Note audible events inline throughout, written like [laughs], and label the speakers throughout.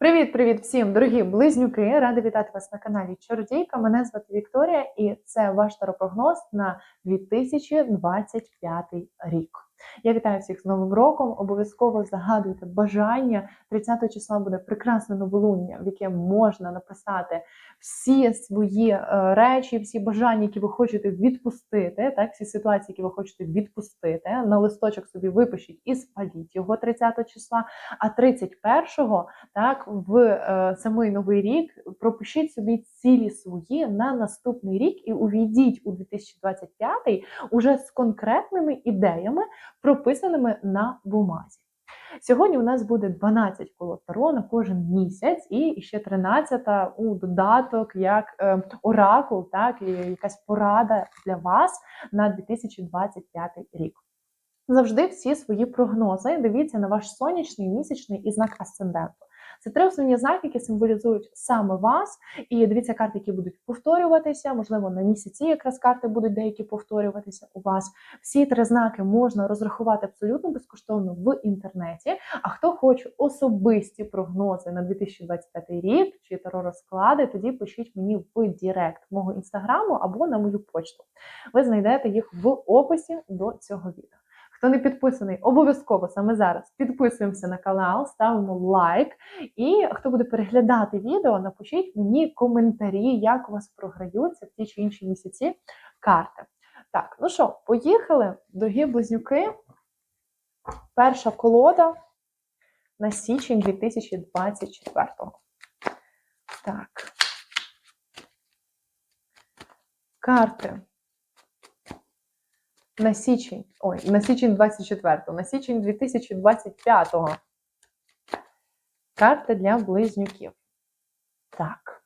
Speaker 1: Привіт-привіт всім, дорогі близнюки! Рада вітати вас на каналі Чордійка. Мене звати Вікторія, і це ваш таропрогноз на 2025 рік. Я вітаю всіх з Новим роком. Обов'язково загадуйте бажання. 30 числа буде прекрасне новолуння, в яке можна написати всі свої е, речі, всі бажання, які ви хочете відпустити, так, всі ситуації, які ви хочете відпустити. На листочок собі випишіть і спаліть його 30 числа. А 31-го, так, в е, самий новий рік пропишіть собі цілі свої на наступний рік і увійдіть у 2025 уже з конкретними ідеями прописаними на бумазі. Сьогодні у нас буде 12 колод Таро на кожен місяць, і ще 13 у додаток як е, оракул, так і якась порада для вас на 2025 рік. Завжди всі свої прогнози дивіться на ваш сонячний, місячний і знак асценденту. Це три основні знаки, які символізують саме вас. І дивіться карти, які будуть повторюватися. Можливо, на місяці якраз карти будуть деякі повторюватися у вас. Всі три знаки можна розрахувати абсолютно безкоштовно в інтернеті. А хто хоче особисті прогнози на 2025 рік чи таро розклади, тоді пишіть мені в Дірект мого інстаграму або на мою почту. Ви знайдете їх в описі до цього відео. Хто не підписаний, обов'язково саме зараз підписуємося на канал, ставимо лайк. І хто буде переглядати відео, напишіть мені коментарі, як у вас програються в ті чи інші місяці карти. Так, ну що, поїхали, дорогі близнюки. Перша колода на січень 2024. Так. Карти на січень, ой, на січень 24, на січень 2025. Карта для близнюків. Так.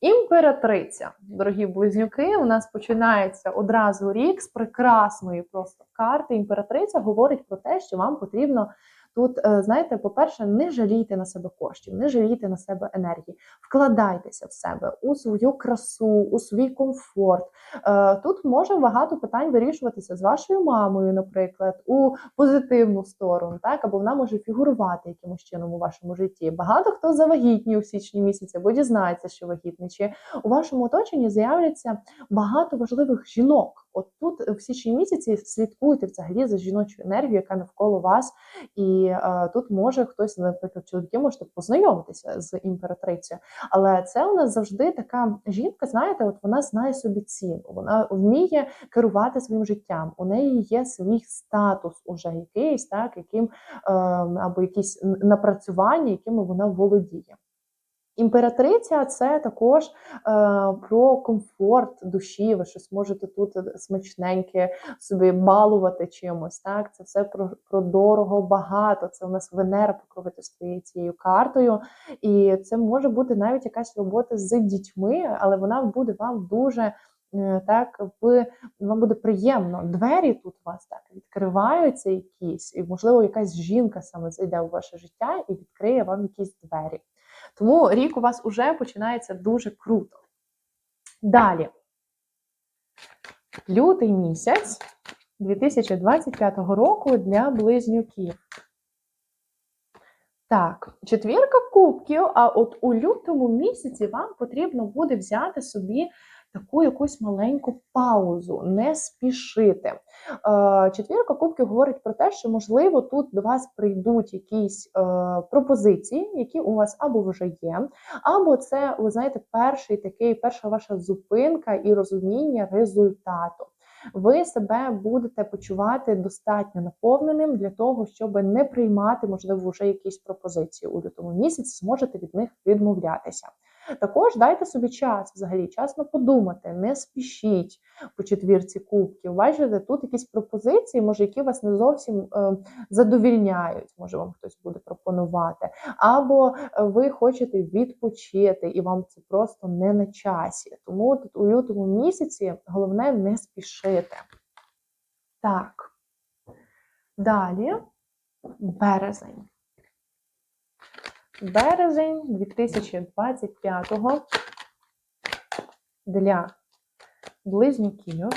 Speaker 1: Імператриця, дорогі близнюки, у нас починається одразу рік з прекрасної просто карти. Імператриця говорить про те, що вам потрібно Тут, е, знаєте, по-перше, не жалійте на себе коштів, не жалійте на себе енергії, вкладайтеся в себе у свою красу, у свій комфорт. Е, тут може багато питань вирішуватися з вашою мамою, наприклад, у позитивну сторону, так або вона може фігурувати якимось чином у вашому житті. Багато хто завагітні у січні місяці, бо дізнається, що вагітний, чи у вашому оточенні з'являться багато важливих жінок. От тут в січні місяці слідкуйте взагалі за жіночою енергією, яка навколо вас, і е, тут може хтось, наприклад, чоловіки можете познайомитися з імператрицею. Але це у нас завжди така жінка, знаєте, от вона знає собі ціну, вона вміє керувати своїм життям. У неї є свій статус, уже якийсь, так яким е, або якісь напрацювання, якими вона володіє. Імператриця це також е, про комфорт душі. Ви щось можете тут смачненьке собі балувати чимось. Так, це все про про дорого, багато. Це у нас Венера покровительствує цією картою, і це може бути навіть якась робота з дітьми, але вона буде вам дуже. Е, так, ви вам буде приємно. Двері тут у вас так відкриваються якісь, і, можливо, якась жінка саме зайде у ваше життя і відкриє вам якісь двері. Тому рік у вас уже починається дуже круто. Далі, лютий місяць 2025 року для близнюків. Так, четвірка кубків, а от у лютому місяці вам потрібно буде взяти собі таку якусь маленьку паузу, не спішити. Е, четвірка кубків говорить про те, що, можливо, тут до вас прийдуть якісь е, пропозиції, які у вас або вже є, або це, ви знаєте, перший такий, перша ваша зупинка і розуміння результату. Ви себе будете почувати достатньо наповненим для того, щоб не приймати, можливо, вже якісь пропозиції у лютому місяці, зможете від них відмовлятися. Також дайте собі час, взагалі, часно подумати, не спішіть по четвірці кубків. Бачите, тут якісь пропозиції, може, які вас не зовсім е, задовільняють, може вам хтось буде пропонувати. Або е, ви хочете відпочити, і вам це просто не на часі. Тому тут у лютому місяці головне не спішити. Так. Далі березень березень 2025 для близнюків.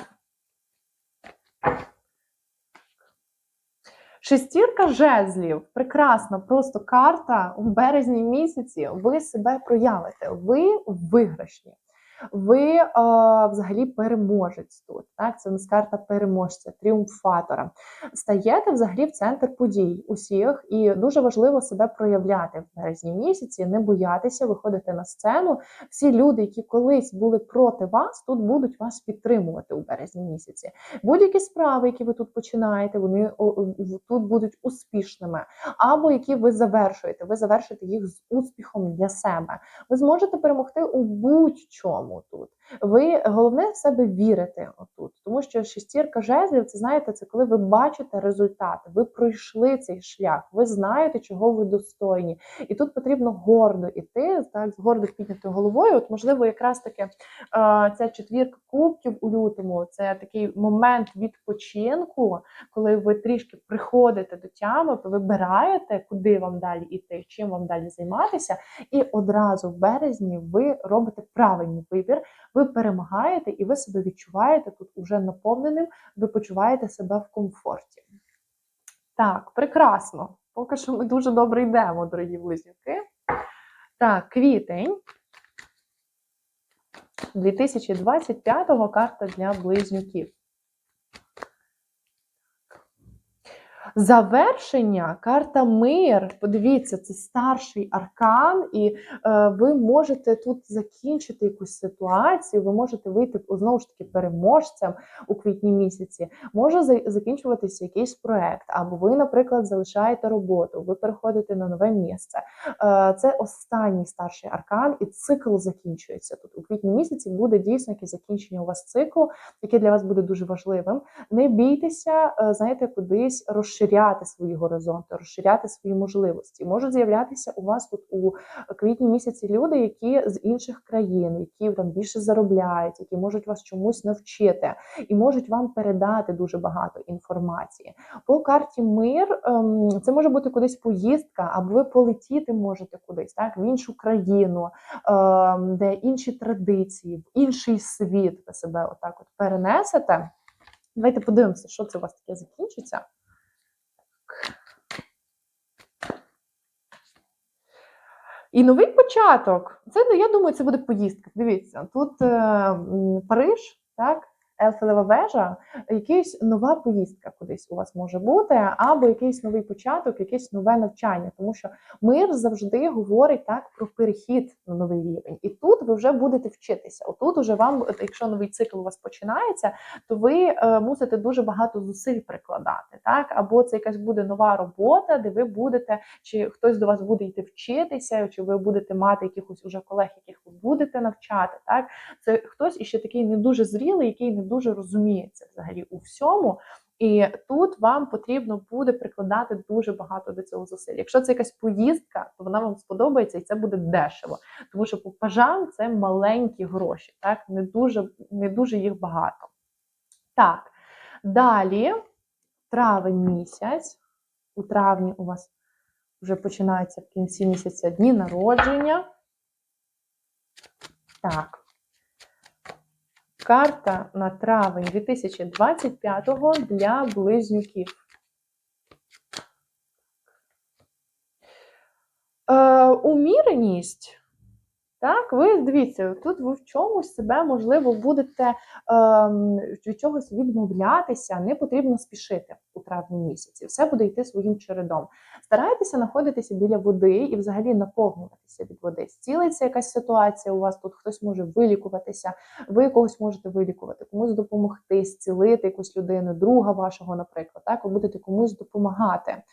Speaker 1: Шестірка жезлів, прекрасна просто карта у березні місяці. Ви себе проявите, ви виграшні. Ви е, взагалі переможець тут. Так, це у нас карта переможця, тріумфатора. Стаєте взагалі в центр подій усіх, і дуже важливо себе проявляти в березні місяці, не боятися виходити на сцену. Всі люди, які колись були проти вас, тут будуть вас підтримувати у березні місяці. Будь-які справи, які ви тут починаєте, вони тут будуть успішними, або які ви завершуєте. Ви завершите їх з успіхом для себе. Ви зможете перемогти у будь-чому тут. Ви головне в себе вірите отут, тому що шестірка жезлів, це знаєте, це коли ви бачите результати, ви пройшли цей шлях, ви знаєте, чого ви достойні, і тут потрібно гордо іти, так з гордо піднятою головою. От можливо, якраз таки ця четвірка кубків у лютому це такий момент відпочинку, коли ви трішки приходите до тями, то вибираєте, куди вам далі іти, чим вам далі займатися, і одразу в березні ви робите правильний вибір, ви перемагаєте і ви себе відчуваєте тут уже наповненим, ви почуваєте себе в комфорті. Так, прекрасно. Поки що ми дуже добре йдемо, дорогі близнюки. Так, квітень. 2025-го карта для близнюків. Завершення, карта мир. Подивіться, це старший аркан, і е, ви можете тут закінчити якусь ситуацію, ви можете вийти знову ж таки переможцем у квітні місяці. Може закінчуватися якийсь проект, або ви, наприклад, залишаєте роботу, ви переходите на нове місце. Е, це останній старший аркан, і цикл закінчується. Тут у квітні місяці буде дійсно якесь закінчення у вас циклу, яке для вас буде дуже важливим. Не бійтеся, е, знаєте, кудись розширяти свої горизонти, розширяти свої можливості. Можуть з'являтися у вас тут у квітні місяці люди, які з інших країн, які там більше заробляють, які можуть вас чомусь навчити і можуть вам передати дуже багато інформації. По карті мир ем, це може бути кудись поїздка, або ви полетіти можете кудись, так в іншу країну, ем, де інші традиції, в інший світ ви себе отак от перенесете. Давайте подивимося, що це у вас таке закінчиться. І новий початок. Це ну, я думаю, це буде поїздка. Дивіться, тут е, Париж, так, Ельфелева вежа, якась нова поїздка кудись у вас може бути, або якийсь новий початок, якесь нове навчання, тому що мир завжди говорить так про перехід на новий рівень. І тут ви вже будете вчитися. Отут уже вам, якщо новий цикл у вас починається, то ви е, мусите дуже багато зусиль прикладати, так або це якась буде нова робота, де ви будете, чи хтось до вас буде йти вчитися, чи ви будете мати якихось уже колег, яких ви будете навчати. Так, це хтось іще такий не дуже зрілий, який не дуже розуміється взагалі у всьому. І тут вам потрібно буде прикладати дуже багато до цього зусиль. Якщо це якась поїздка, то вона вам сподобається і це буде дешево, тому що по пажам це маленькі гроші, так не дуже, не дуже їх багато. Так, далі травень місяць. У травні у вас вже починаються в кінці місяця дні народження. Так. Карта на травень 2025 для близнюків. Е, уміреність. Так, ви дивіться, тут ви в чомусь себе, можливо, будете ем, від чогось відмовлятися, не потрібно спішити у травні місяці. Все буде йти своїм чередом. Старайтеся знаходитися біля води і взагалі наповнюватися від води. Зцілиться якась ситуація у вас тут, хтось може вилікуватися, ви когось можете вилікувати, комусь допомогти, зцілити якусь людину, друга вашого, наприклад. Так, ви будете комусь допомагати.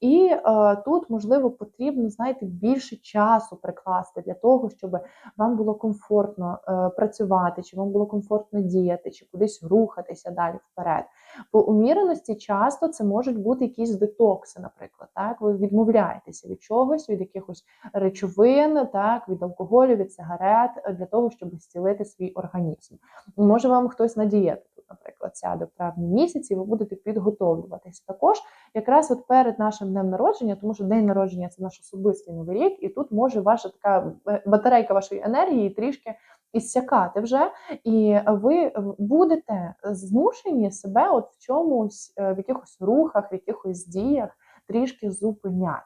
Speaker 1: І е, тут, можливо, потрібно, знаєте, більше часу прикласти для того, щоб вам було комфортно е, працювати, чи вам було комфортно діяти, чи кудись рухатися далі вперед. По уміреності часто це можуть бути якісь детокси, наприклад. Так, ви відмовляєтеся від чогось, від якихось речовин, так, від алкоголю, від сигарет, е, для того, щоб зцілити свій організм. Може вам хтось на дієту наприклад, сяде в травні місяці, і ви будете підготовлюватися. Також якраз от перед нашим днем народження, тому що день народження це наш особистий новий рік, і тут може ваша така е, батарейка вашої енергії трішки іссякати вже, і ви будете змушені себе от в чомусь, е, в якихось рухах, в якихось діях трішки зупиняти.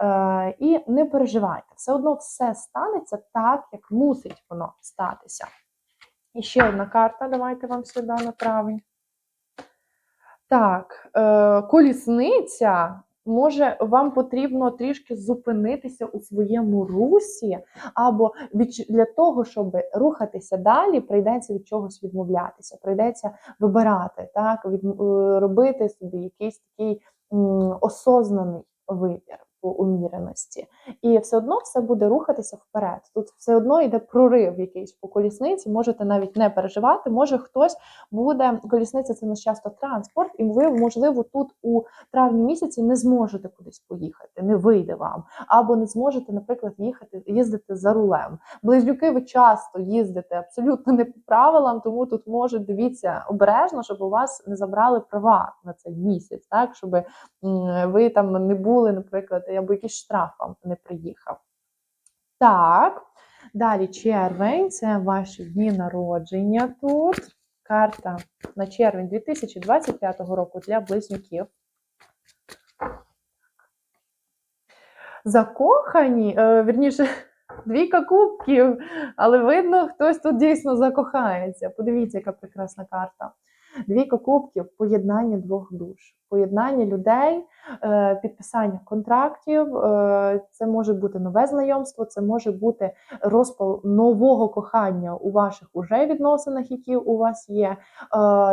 Speaker 1: Е, І не переживайте, все одно все станеться так, як мусить воно статися. І ще одна карта, давайте вам сюди направимо. Так, е, колісниця. Може, вам потрібно трішки зупинитися у своєму русі, або для того, щоб рухатися далі, прийдеться від чогось відмовлятися, прийдеться вибирати, так, е, робити собі якийсь такий осознаний вибір уміреності. І все одно все буде рухатися вперед. Тут все одно йде прорив якийсь по колісниці, можете навіть не переживати. Може хтось буде, колісниця це нас часто транспорт, і ви, можливо, тут у травні місяці не зможете кудись поїхати, не вийде вам, або не зможете, наприклад, їхати, їздити за рулем. Близнюки ви часто їздите абсолютно не по правилам, тому тут може дивіться обережно, щоб у вас не забрали права на цей місяць, так щоб ви там не були, наприклад, або якийсь штраф не приїхав. Так, далі червень, це ваші дні народження тут. Карта на червень 2025 року для близнюків. Закохані, е, вірніше, [laughs] двійка кубків, але видно, хтось тут дійсно закохається. Подивіться, яка прекрасна карта. Двійка кубків поєднання двох душ, поєднання людей, е, підписання контрактів. е, Це може бути нове знайомство, це може бути розпал нового кохання у ваших уже відносинах, які у вас є. Е,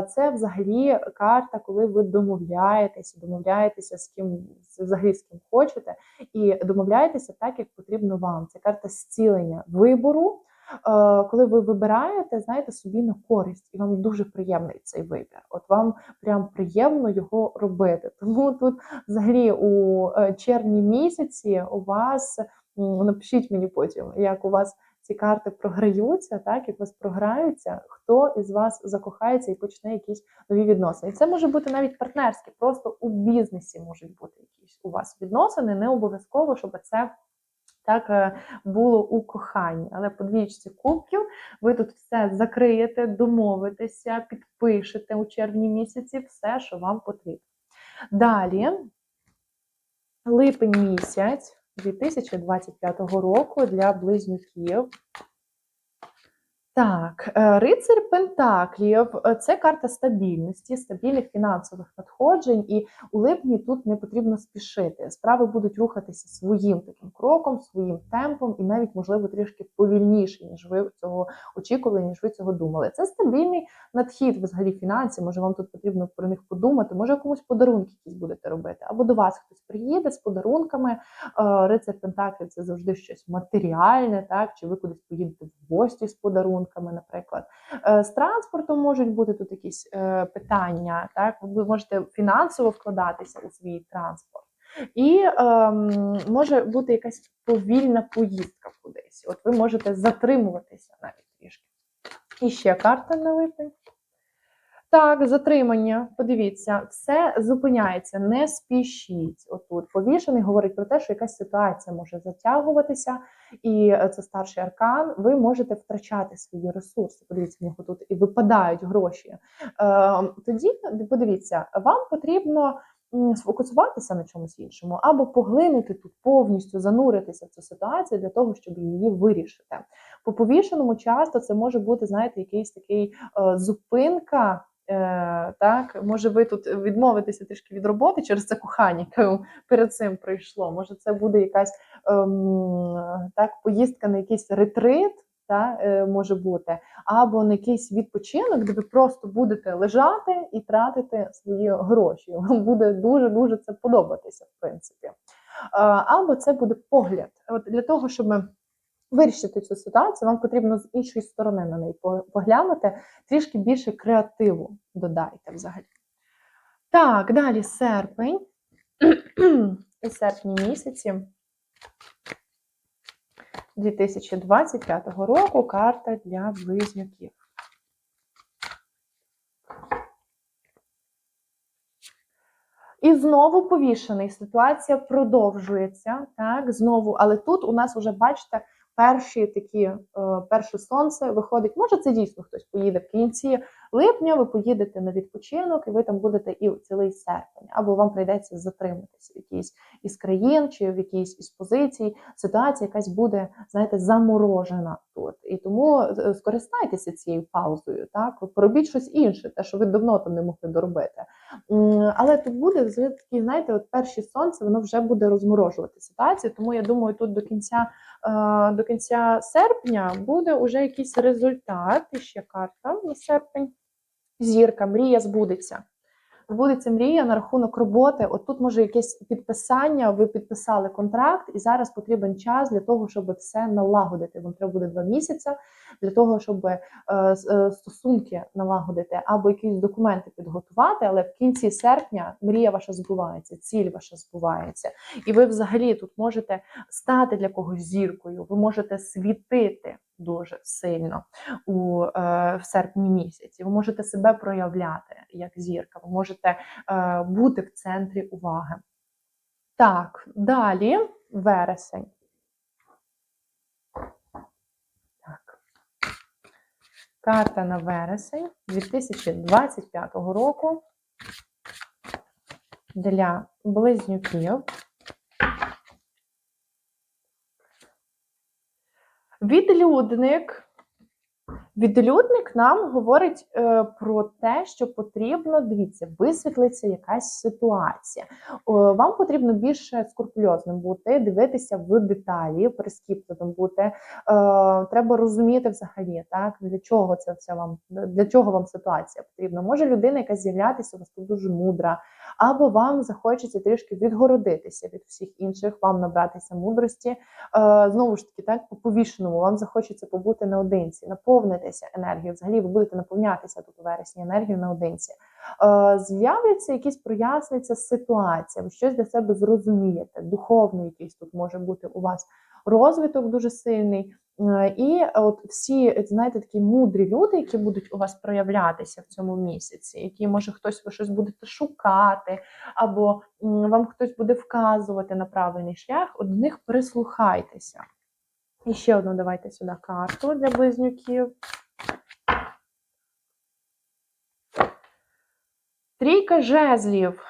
Speaker 1: Це взагалі карта, коли ви домовляєтеся, домовляєтеся з ким взагалі з ким хочете, і домовляєтеся так, як потрібно вам. Це карта зцілення вибору. Е, Коли ви вибираєте, знаєте, собі на користь, і вам дуже приємний цей вибір. От вам прям приємно його робити. [laughs] Тому тут, взагалі, у е, червні місяці у вас напишіть мені потім, як у вас ці карти програються, так як вас програються, хто із вас закохається і почне якісь нові відносини. І це може бути навіть партнерські, просто у бізнесі можуть бути якісь у вас відносини, не обов'язково, щоб це. Так е, було у коханні, але по двічці кубків ви тут все закриєте, домовитеся, підпишете у червні місяці все, що вам потрібно. Далі, липень місяць 2025 року для близнюків. Так, е, рицар Пентаклів е, це карта стабільності, стабільних фінансових надходжень, і у липні тут не потрібно спішити. Справи будуть рухатися своїм таким кроком, своїм темпом, і навіть, можливо, трішки повільніше, ніж ви цього очікували, ніж ви цього думали. Це стабільний надхід взагалі фінансів. Може, вам тут потрібно про них подумати, може комусь подарунки якісь будете робити, або до вас хтось приїде з подарунками. Е, Рицар Пентаклів це завжди щось матеріальне, так чи ви кудись поїдете в гості з подарунками, наприклад. Е, З транспортом можуть бути тут якісь е, питання. Так, ви можете фінансово вкладатися у свій транспорт. І ем, може бути якась повільна поїздка кудись. От ви можете затримуватися навіть трішки. І ще карта на липень. Так, затримання. Подивіться, все зупиняється, не спішіть. Отут повішений говорить про те, що якась ситуація може затягуватися, і е, це старший аркан. Ви можете втрачати свої ресурси. Подивіться, в нього тут і випадають гроші. Е, тоді подивіться, вам потрібно сфокусуватися на чомусь іншому, або поглинути тут повністю, зануритися в цю ситуацію для того, щоб її вирішити. По повішеному часто це може бути, знаєте, якийсь такий е, зупинка. Е, так, може, ви тут відмовитеся трішки від роботи через це кохання, яке перед цим прийшло. Може, це буде якась ем, так, поїздка на якийсь ретрит, та, е, може бути, або на якийсь відпочинок, де ви просто будете лежати і тратити свої гроші. Вам буде дуже-дуже це подобатися, в принципі. Е, або це буде погляд. От для того, щоб вирішити цю ситуацію, вам потрібно з іншої сторони на неї поглянути, трішки більше креативу додайте взагалі. Так, далі серпень. [clears throat] У серпні місяці 2025 року карта для близнюків. І знову повішений. Ситуація продовжується. Так, знову, але тут у нас вже, бачите, перші такі, е, перше сонце виходить. Може, це дійсно хтось поїде в кінці липня, ви поїдете на відпочинок, і ви там будете і цілий серпень, або вам прийдеться затриматися в якійсь із країн чи в якійсь із позицій. Ситуація якась буде, знаєте, заморожена тут. І тому е, скористайтеся цією паузою. Так, поробіть щось інше, те, що ви давно там не могли доробити. Але тут буде вже знаєте, от перші сонце, воно вже буде розморожувати ситуацію. Тому я думаю, тут до кінця е, до кінця серпня буде вже якийсь результат. І ще карта на серпень. Зірка, мрія збудеться. Збудеться мрія на рахунок роботи. От тут може якесь підписання, ви підписали контракт, і зараз потрібен час для того, щоб все налагодити. Вам треба буде два місяці для того, щоб е, е, стосунки налагодити або якісь документи підготувати. Але в кінці серпня мрія ваша збувається, ціль ваша збувається. І ви взагалі тут можете стати для когось зіркою, ви можете світити дуже сильно у е, в серпні місяці. Ви можете себе проявляти як зірка, ви можете е, бути в центрі уваги. Так, далі вересень. Так. Карта на вересень 2025 року для близнюків. Відлюдник. Відлюдник нам говорить е, про те, що потрібно, дивіться, висвітлиться якась ситуація. О, вам потрібно більше скрупульозним бути, дивитися в деталі, прискіпливим бути. Е, треба розуміти взагалі, так для чого це все вам для чого вам ситуація потрібна. Може людина, яка з'являтися у вас тут дуже мудра, або вам захочеться трішки відгородитися від всіх інших, вам набратися мудрості. Е, знову ж таки, так по повішеному, вам захочеться побути наодинці, наповнитися енергією. Взагалі ви будете наповнятися тут у вересні енергією наодинці. Е, З'являться якісь проясниться ситуація, ви щось для себе зрозумієте. Духовний якийсь тут може бути у вас розвиток дуже сильний. Е, І от всі, знаєте, такі мудрі люди, які будуть у вас проявлятися в цьому місяці, які, може, хтось ви щось будете шукати, або вам хтось буде вказувати на правильний шлях, от до них прислухайтеся. І ще одну давайте сюди карту для близнюків. Трійка жезлів.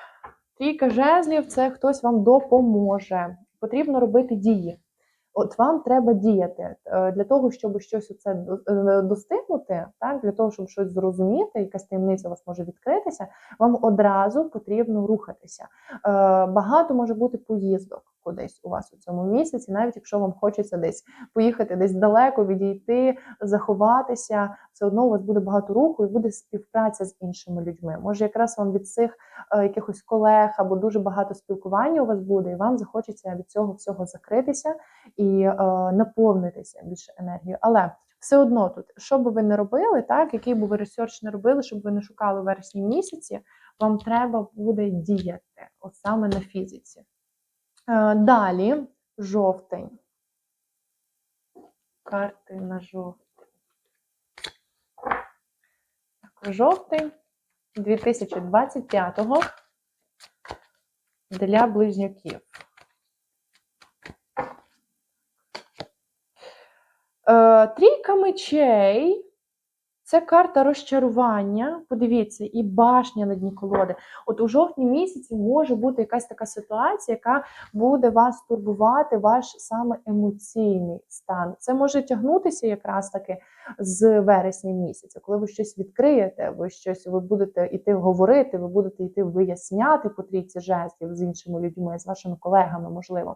Speaker 1: Трійка жезлів це хтось вам допоможе. Потрібно робити дії. От вам треба діяти Е, для того, щоб щось оце е, достигнути, так для того, щоб щось зрозуміти, якась таємниця у вас може відкритися. Вам одразу потрібно рухатися. Е, Багато може бути поїздок кудись у вас у цьому місяці, навіть якщо вам хочеться десь поїхати десь далеко, відійти, заховатися, все одно у вас буде багато руху і буде співпраця з іншими людьми. Може, якраз вам від цих е, якихось колег або дуже багато спілкування у вас буде, і вам захочеться від цього всього закритися і е, наповнитися більше енергією. Але все одно тут, що би ви не робили, так який би ви ресерч не робили, щоб ви не шукали в вересні місяці, вам треба буде діяти, от саме на фізиці. Е, Далі жовтень. Карти на жовтень. Жовтень 2025 для близнюків. Е, Трійка мечей це карта розчарування. Подивіться, і башня на дні колоди. От у жовтні місяці може бути якась така ситуація, яка буде вас турбувати, ваш саме емоційний стан. Це може тягнутися якраз таки з вересня місяця, коли ви щось відкриєте, ви щось ви будете йти говорити, ви будете йти виясняти по трійці жестів з іншими людьми, з вашими колегами, можливо.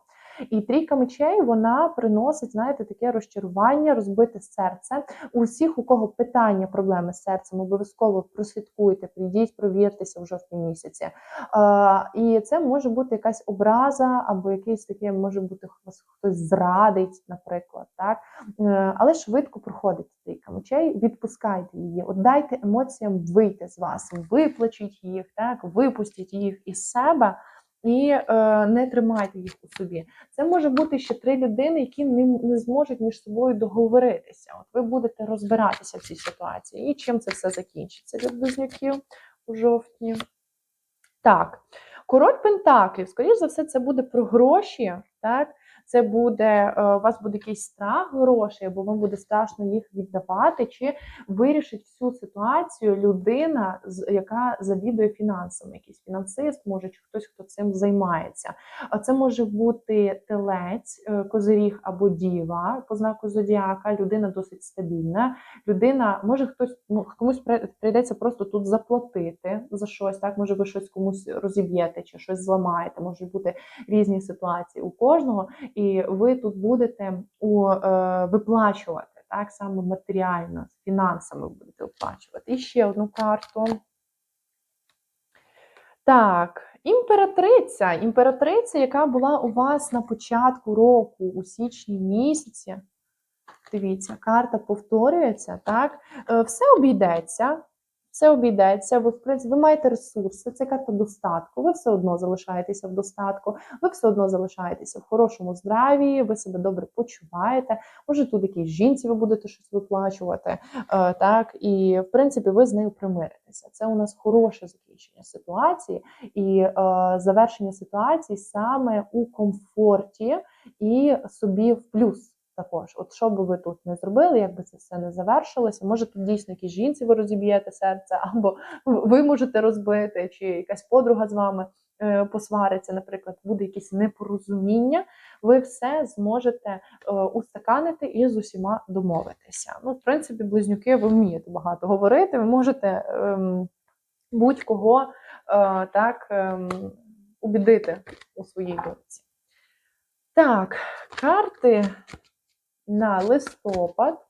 Speaker 1: І трійка мечей вона приносить, знаєте, таке розчарування, розбите серце. У всіх, у кого питання, проблеми з серцем, обов'язково прослідкуйте, прийдіть, провіртеся в жовтні місяці. І це може бути якась образа, або якийсь таке, може бути хтось зрадить, наприклад. Так? Е, Але швидко проходить трійка мечей, відпускайте її, дайте емоціям вийти з вас, виплачіть їх, так, випустіть їх із себе. І е, не тримайте їх у собі. Це може бути ще три людини, які не, не зможуть між собою договоритися. От ви будете розбиратися в цій ситуації. І чим це все закінчиться для близнюків у жовтні? Так, король Пентаклів, скоріш за все, це буде про гроші, так? Це буде е, у вас буде якийсь страх грошей, або вам буде страшно їх віддавати, чи вирішить всю ситуацію людина, яка завідує фінансами, якийсь фінансист, може, чи хтось, хто цим займається. А це може бути телець, е, козиріг або діва по знаку зодіака, людина досить стабільна. Людина може хтось ну, комусь при- прийдеться просто тут заплатити за щось. Так, може, ви щось комусь розіб'єте чи щось зламаєте. Можуть бути різні ситуації у кожного, і ви тут будете у е, виплачувати так саме матеріально, з фінансами будете оплачувати. І ще одну карту. Так, імператриця. Імператриця, яка була у вас на початку року, у січні місяці. Дивіться, карта повторюється, так? Е, Все обійдеться. Все обійдеться, ви ви маєте ресурси, це карта достатку. Ви все одно залишаєтеся в достатку, ви все одно залишаєтеся в хорошому здраві, ви себе добре почуваєте. Може, тут якійсь жінці ви будете щось виплачувати, е, так і в принципі ви з нею примиритеся. Це у нас хороше закінчення ситуації і е, завершення ситуації саме у комфорті і собі в плюс. Також, от що би ви тут не зробили, як би це все не завершилося, може тут дійсно якісь жінці ви розіб'єте серце, [laughs] або ви можете розбити, чи якась подруга з вами е, посвариться, наприклад, буде якесь непорозуміння, ви все зможете е, устаканити і з усіма домовитися. Ну, в принципі, близнюки, ви вмієте багато говорити, ви можете ем, будь-кого е, так ем, убідити у своїй думці. Так, карти на листопад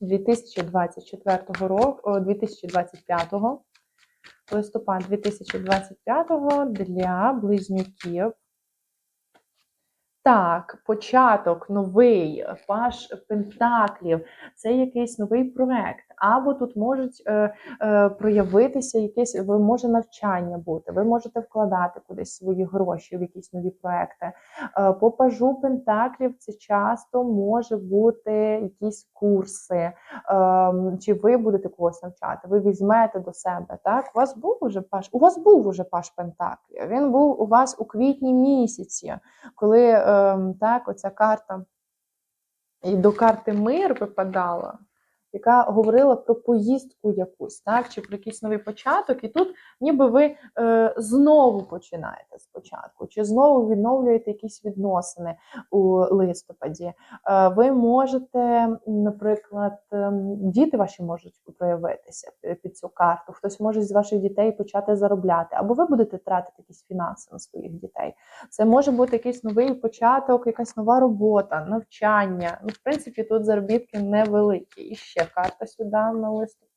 Speaker 1: 2024 року, о, 2025 листопад 2025 для близнюків. Так, початок новий паш пентаклів, це якийсь новий проект. Або тут можуть е, е, проявитися якесь, ви може навчання бути, ви можете вкладати кудись свої гроші в якісь нові проекти. Е, по пажу пентаклів це часто може бути якісь курси, е, чи ви будете когось навчати, ви візьмете до себе. Так, у вас був уже паш, у вас був уже паш пентаклів. Він був у вас у квітні місяці коли ем, так, оця карта. І до карти мир випадала, яка говорила про поїздку якусь, так, чи про якийсь новий початок, і тут ніби ви е, знову починаєте спочатку, чи знову відновлюєте якісь відносини у листопаді. Е, ви можете, наприклад, ем, діти ваші можуть проявитися під цю карту, хтось може з ваших дітей почати заробляти, або ви будете тратити якісь фінанси на своїх дітей. Це може бути якийсь новий початок, якась нова робота, навчання. Ну, в принципі, тут заробітки невеликі. І ще карта сюди на листопад.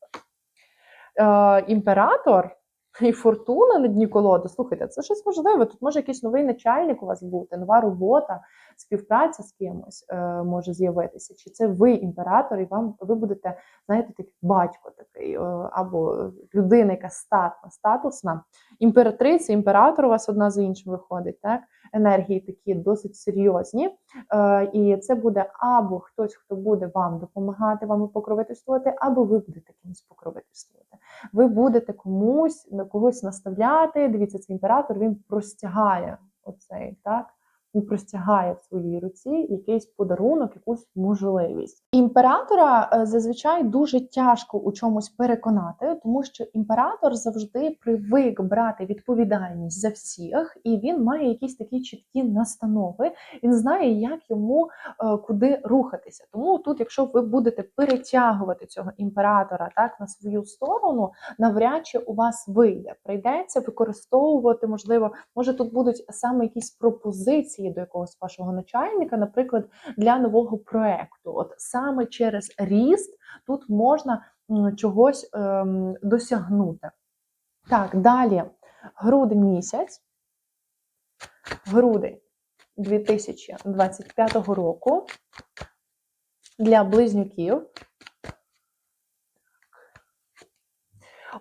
Speaker 1: Е, імператор і фортуна на дні колоди. Слухайте, це щось можливе. Тут може якийсь новий начальник у вас бути, нова робота, співпраця з кимось е, може з'явитися. Чи це ви імператор, і вам ви будете, знаєте, такий батько такий, е, або людина, яка статна, статусна. Імператриця, імператор у вас одна за іншим виходить. Так? Енергії такі досить серйозні. Е, і це буде або хтось, хто буде вам допомагати, вам покровительствувати, або ви будете кимось покровительствувати. Ви будете комусь на когось наставляти. Дивіться, цей імператор він простягає оцей, так? Він простягає в своїй руці якийсь подарунок, якусь можливість. Імператора е, зазвичай дуже тяжко у чомусь переконати, тому що імператор завжди привик брати відповідальність за всіх, і він має якісь такі чіткі настанови. Він знає, як йому е, куди рухатися. Тому тут, якщо ви будете перетягувати цього імператора так на свою сторону, навряд чи у вас вийде. Прийдеться використовувати, можливо, може тут будуть саме якісь пропозиції до якогось вашого начальника, наприклад, для нового проекту. От саме через ріст тут можна чогось ем, досягнути. Так, далі грудень місяць. Грудень 2025 року для близнюків.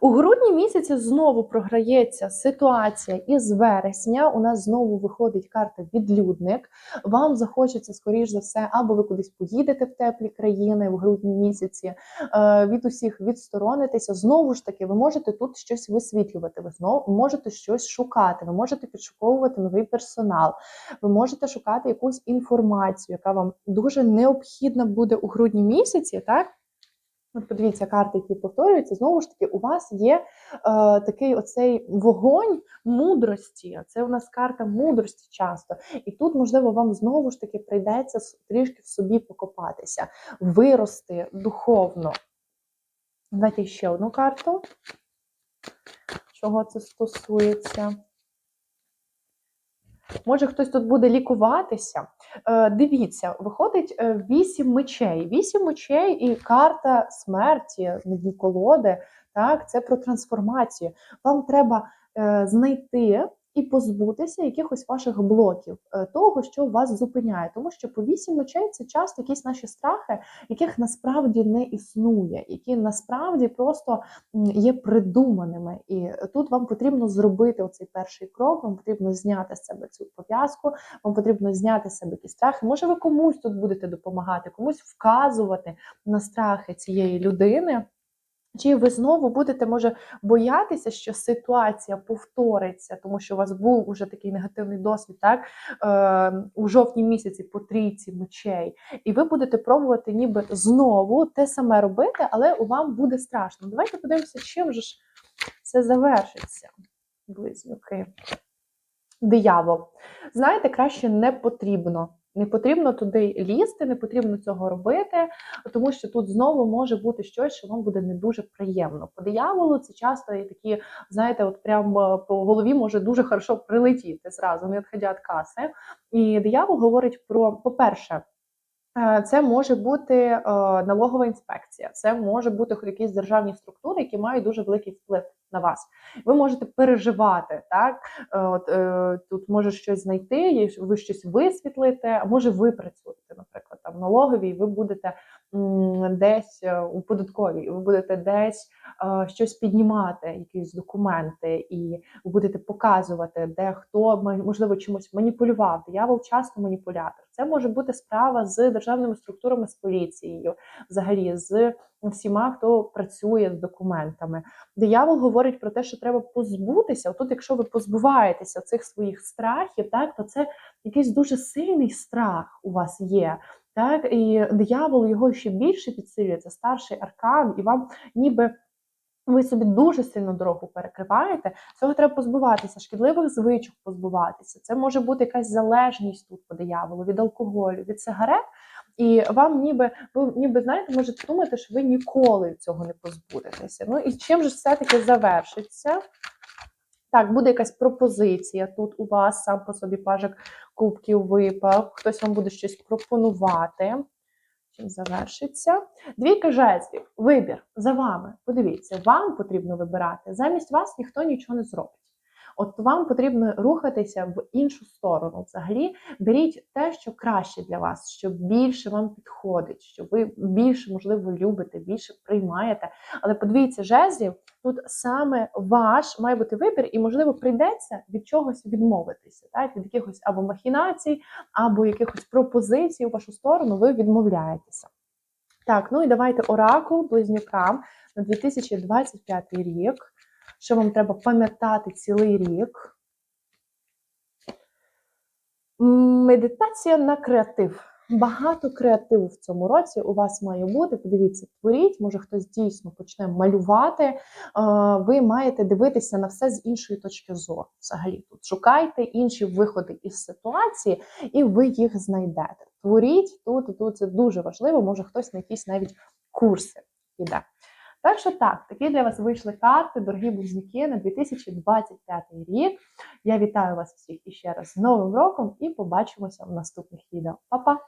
Speaker 1: У грудні місяці знову програється ситуація із вересня. У нас знову виходить карта відлюдник. Вам захочеться, скоріш за все, або ви кудись поїдете в теплі країни в грудні місяці, е, від усіх відсторонитися. Знову ж таки, ви можете тут щось висвітлювати. Ви знову можете щось шукати. Ви можете підшуковувати новий персонал. Ви можете шукати якусь інформацію, яка вам дуже необхідна буде у грудні місяці, так? От подивіться, карти, які повторюються, знову ж таки, у вас є е, такий оцей вогонь мудрості. Це у нас карта мудрості часто. І тут, можливо, вам знову ж таки прийдеться трішки в собі покопатися, вирости духовно. Давайте ще одну карту. Чого це стосується? Може, хтось тут буде лікуватися. Е, дивіться, виходить е, вісім мечей. Вісім мечей і карта смерті, нові колоди. Так, це про трансформацію. Вам треба е, знайти і позбутися якихось ваших блоків, е, того, що вас зупиняє. Тому що по вісім мечей це часто якісь наші страхи, яких насправді не існує, які насправді просто є придуманими. І тут вам потрібно зробити оцей перший крок, вам потрібно зняти з себе цю пов'язку, вам потрібно зняти з себе якісь страхи. Може, ви комусь тут будете допомагати, комусь вказувати на страхи цієї людини. Чи ви знову будете, може, боятися, що ситуація повториться, тому що у вас був уже такий негативний досвід, так е, у жовтні місяці по трійці мечей, і ви будете пробувати ніби знову те саме робити, але вам буде страшно. Давайте подивимося, чим же ж це завершиться. Близнюки. Диявол. Знаєте, краще не потрібно. Не потрібно туди лізти, не потрібно цього робити, тому що тут знову може бути щось, що вам буде не дуже приємно. По дияволу це часто і такі, знаєте, от прям е, по голові може дуже хорошо прилетіти зразу, не відходя від каси. І диявол говорить про, по-перше, Це може бути е, налогова інспекція, це може бути якісь державні структури, які мають дуже великий вплив на вас. Ви можете переживати, так Е, от е, тут може щось знайти, ви щось висвітлите, а може ви працюєте, наприклад, там налоговій, ви будете десь е, у податковій, ви будете десь е, щось піднімати, якісь документи, і ви будете показувати, де хто можливо чимось маніпулював. Диявол часто маніпулятор. Це може бути справа з державними структурами, з поліцією, взагалі з всіма, хто працює з документами. Диявол говорить про те, що треба позбутися. Отут, якщо ви позбуваєтеся цих своїх страхів, так то це якийсь дуже сильний страх у вас є. Так, і диявол його ще більше підсилює, це старший аркан, і вам ніби ви собі дуже сильно дорогу перекриваєте. Цього треба позбуватися, шкідливих звичок позбуватися. Це може бути якась залежність тут по дияволу від алкоголю, від сигарет. І вам ніби ви ніби знаєте, можете думати, що ви ніколи цього не позбудетеся. Ну і чим же все-таки завершиться? Так, буде якась пропозиція тут у вас, сам по собі пажик кубків випав, хтось вам буде щось пропонувати. Чим завершиться? Двійка жезлів. Вибір за вами. Подивіться, вам потрібно вибирати. Замість вас ніхто нічого не зробить. От вам потрібно рухатися в іншу сторону. Взагалі, беріть те, що краще для вас, що більше вам підходить, що ви більше, можливо, любите, більше приймаєте. Але подивіться, жезлів тут саме ваш має бути вибір, і, можливо, прийдеться від чогось відмовитися, так? від якихось або махінацій, або якихось пропозицій у вашу сторону, ви відмовляєтеся. Так, ну і давайте оракул близнюкам на 2025 рік. Що вам треба пам'ятати цілий рік? Медитація на креатив. Багато креативу в цьому році у вас має бути. Подивіться, творіть, може хтось дійсно почне малювати. Ви маєте дивитися на все з іншої точки зору. Взагалі тут шукайте інші виходи із ситуації, і ви їх знайдете. Творіть тут, тут це дуже важливо. Може хтось на якісь навіть курси піде. Так що так, такі для вас вийшли карти, дорогі близнюки, на 2025 рік. Я вітаю вас всіх іще раз з Новим роком і побачимося в наступних відео. Па-па!